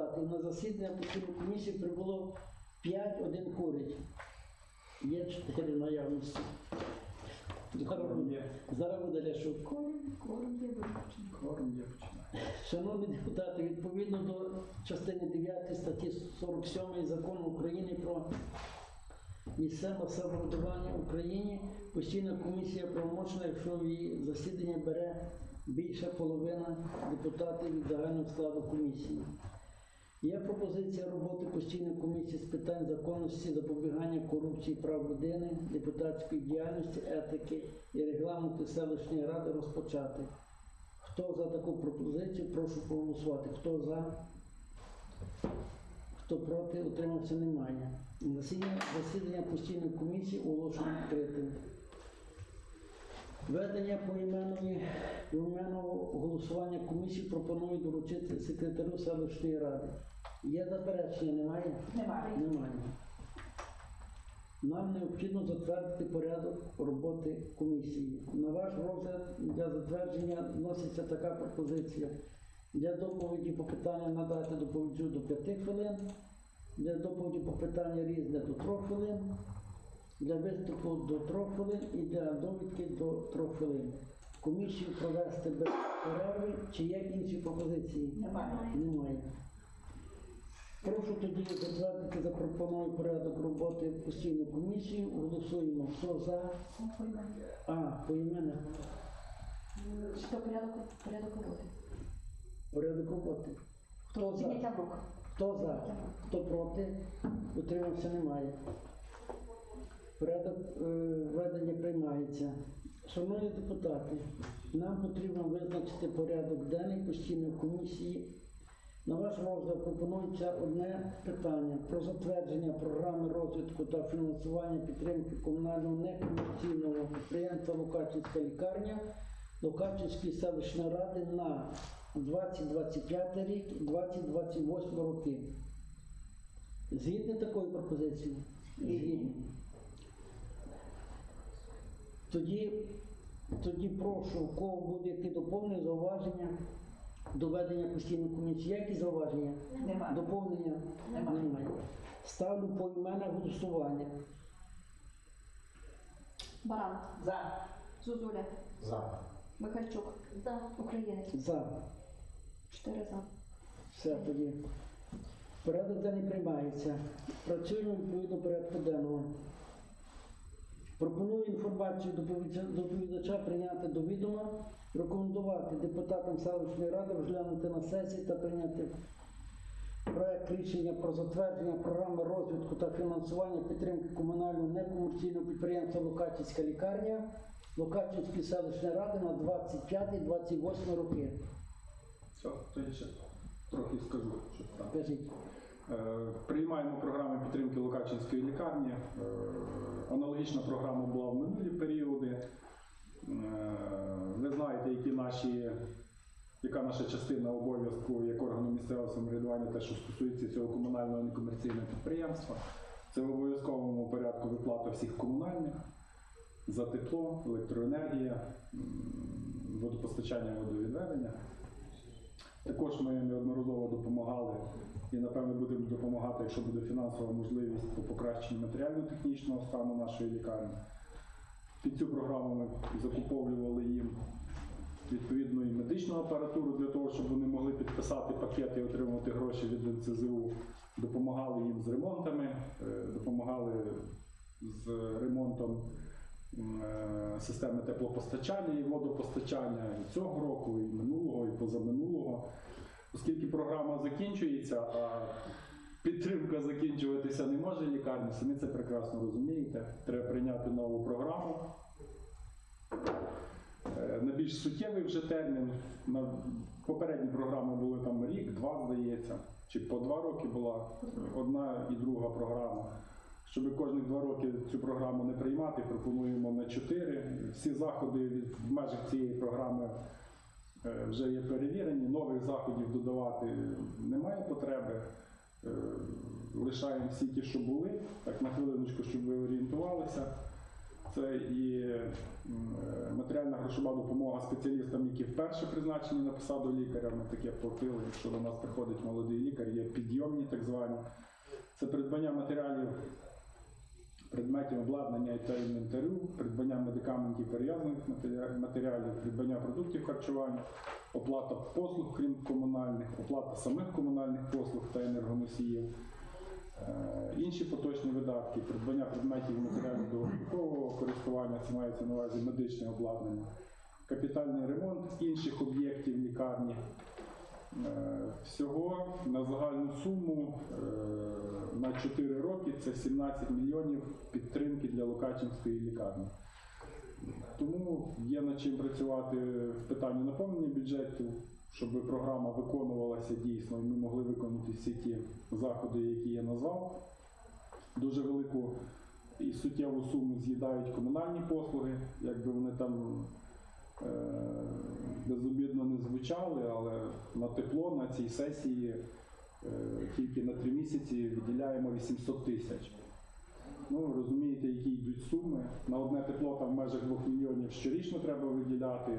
депутатів. На засідання постійної комісії прибуло 5, один курить. Є 4 наявності. Зараз буде, Ляшук. Корм, корм є виключений. Кворум є починає. Шановні депутати, відповідно до частини 9 статті 47 Закону України про місцеве самоврядування в Україні, постійна комісія правомочна, якщо в її засідання бере більша половина депутатів від загального складу комісії. Є пропозиція роботи постійної комісії з питань законності, запобігання корупції, прав людини, депутатської діяльності, етики і регламенту селищної ради розпочати. Хто за таку пропозицію, прошу проголосувати. Хто за? Хто проти, утримався, немає. Засідання, постійної комісії оголошено відкритим. Ведення поіменної поіменного голосування комісії пропоную доручити секретарю селищної ради. Є заперечення, немає? Немає. Немає. Нам необхідно затвердити порядок роботи комісії. На ваш розгляд для затвердження вноситься така пропозиція. Для доповіді по питанню надати доповіджу до 5 хвилин, для доповіді по питанню різне до 3 хвилин, для виступу до 3 хвилин і для довідки до 3 хвилин. Комісію провести без перерви. Чи є інші пропозиції? Немає. Немає. Прошу тоді затвердити запропонований порядок роботи постійної комісії. Голосуємо. Хто за? А, поіменне. Що порядок, порядок роботи? Порядок роботи. Хто за? Хто за? Хто проти? Утримався немає. Порядок е, ведення приймається. Шановні депутати, нам потрібно визначити порядок денний постійної комісії. На ваш розгляд пропонується одне питання про затвердження програми розвитку та фінансування підтримки комунального некомерційного підприємства Лукачинська лікарня Лукачинської селищної ради на 2025 рік 2028 роки. Згідні такою пропозицією? Згідні. Тоді, тоді прошу, у кого буде які доповнення, зауваження до ведення постійної комісії. Які зауваження? Немає. Доповнення? Немає. Ставлю поіменне голосування. Баран. За. Зузуля. За. Михальчук. За. Українець. За. Чотири за. Все тоді. Порядок денний приймається. Працюємо відповідно порядку денного. Пропоную інформацію доповідача- прийняти до відома, рекомендувати депутатам селищної ради розглянути на сесії та прийняти проект рішення про затвердження програми розвитку та фінансування підтримки комунального некомерційного підприємства Лукачівська лікарня Лукачівської селищної ради на 25-28 роки. Все, тоді ще трохи скажу, що там. Кажіть. Е, Приймаємо програми підтримки Лукачинської лікарні. Е, Аналогічна програма була в минулі періоди. Е, Ви знаєте, які наші, яка наша частина обов'язку як органу місцевого самоврядування, те, що стосується цього комунального некомерційного підприємства. Це в обов'язковому порядку виплата всіх комунальних за тепло, електроенергія, водопостачання, водовідведення. Також ми неодноразово допомагали і, напевно, будемо допомагати, якщо буде фінансова можливість по покращенню матеріально-технічного стану нашої лікарні. Під цю програму ми закуповували їм відповідну і медичну апаратуру для того, щоб вони могли підписати пакети і отримувати гроші від НЦЗУ. Допомагали їм з ремонтами, е, допомагали з ремонтом системи теплопостачання і водопостачання і цього року, і минулого, і позаминулого. Оскільки програма закінчується, а підтримка закінчуватися не може лікарні, самі це прекрасно розумієте. Треба прийняти нову програму. Е, На більш суттєвий вже термін. На попередні програми були там рік, два, здається, чи по два роки була одна і друга програма. Щоб кожні два роки цю програму не приймати, пропонуємо на чотири. Всі заходи в межах цієї програми е, вже є перевірені. Нових заходів додавати немає потреби. Е, Лишаємо всі ті, що були. Так на хвилиночку, щоб ви орієнтувалися. Це і е, матеріальна грошова допомога спеціалістам, які вперше призначені на посаду лікаря. Ми таке платили. Якщо до нас приходить молодий лікар, є підйомні так звані. Це придбання матеріалів, предметів обладнання та інвентарю, придбання медикаментів перев'язаних матеріалів, придбання продуктів харчування, оплата послуг, крім комунальних, оплата самих комунальних послуг та енергоносіїв. Е, Інші поточні видатки, придбання предметів і матеріалів довгострокового користування, це мається на увазі медичне обладнання, капітальний ремонт інших об'єктів лікарні. Е, Всього на загальну суму е, на 4 роки це 17 мільйонів підтримки для Лукачинської лікарні. Тому є над чим працювати в питанні наповнення бюджету, щоб програма виконувалася дійсно, і ми могли виконати всі ті заходи, які я назвав. Дуже велику і суттєву суму з'їдають комунальні послуги, якби вони там безобідно але на тепло на цій сесії е, тільки на три місяці виділяємо 800 тисяч. Ну, розумієте, які йдуть суми. На одне тепло там в межах 2 мільйонів щорічно треба виділяти,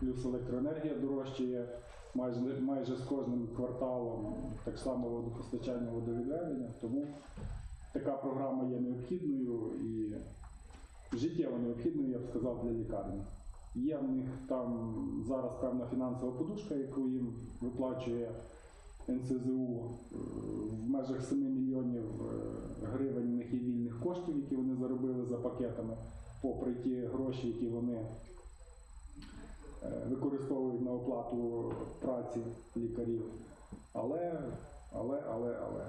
плюс електроенергія дорожчає майже, майже з кожним кварталом, так само водопостачання, водовідведення. Тому така програма є необхідною і життєво необхідною, я б сказав, для лікарні. Є в них там зараз певна фінансова подушка, яку їм виплачує НСЗУ е, в межах 7 мільйонів е, гривень в них є вільних коштів, які вони заробили за пакетами, попри ті гроші, які вони е, використовують на оплату праці лікарів. Але, але, але, але.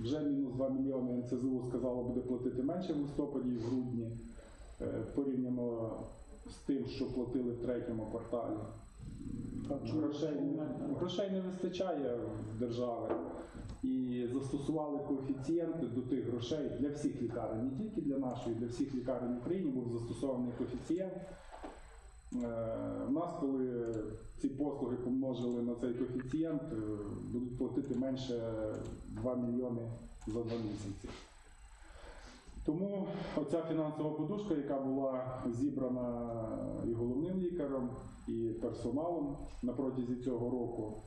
Вже мінус 2 мільйони НСЗУ сказало буде платити менше в листопаді і в грудні. Порівняно з тим, що платили в третьому кварталі. Грошей, грошей не вистачає в держави. І застосували коефіцієнти до тих грошей для всіх лікарень, не тільки для нашої, для всіх лікарень в Україні був застосований коефіцієнт. Е, У нас, коли ці послуги помножили на цей коефіцієнт, е, будуть платити менше 2 мільйони за 2 місяці. Тому оця фінансова подушка, яка була зібрана і головним лікарем, і персоналом на протязі цього року,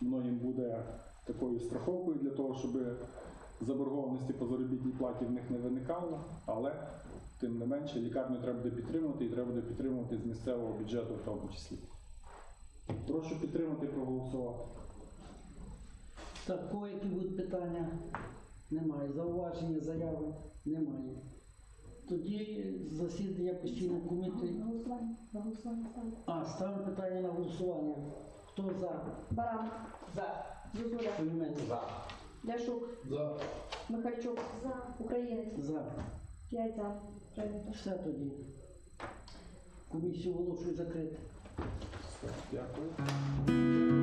воно буде такою страховкою для того, щоб заборгованості по заробітній платі в них не виникало, але тим не менше лікарню треба буде підтримувати і треба буде підтримувати з місцевого бюджету в тому числі. Прошу підтримати і проголосувати. Так, які будуть питання? Немає. Зауваження, заяви? Немає. Тоді засідання постійної комітету. На голосування. На голосування ставлю. А, ставимо питання на голосування. Хто за? Баран. За. Зозуля. Пельмені. Ляшук. За. Михальчук. За. Українець. За. П'ять за. Прийнято. Все тоді. Комісію оголошую закрити. Дякую.